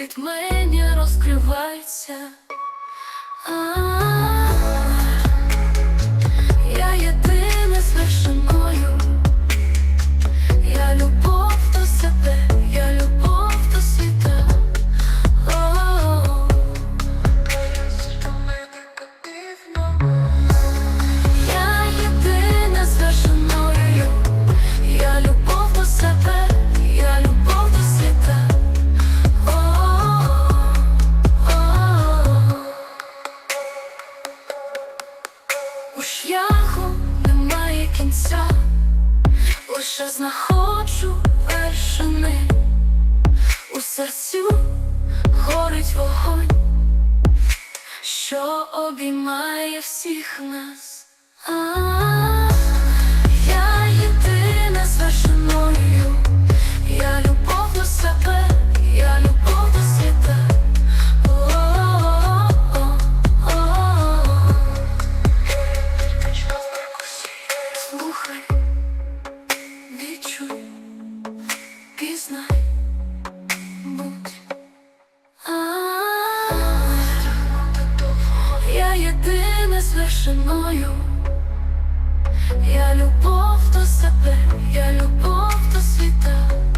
світ мені розкривається. У шляху немає кінця, лише знаходжу вершини. У серцю горить вогонь, що обіймає всіх нас. А, я Слухай, відчуй, пізнай, будь. А, -а, я єдине з вершиною, я любов до себе, я любов до світа.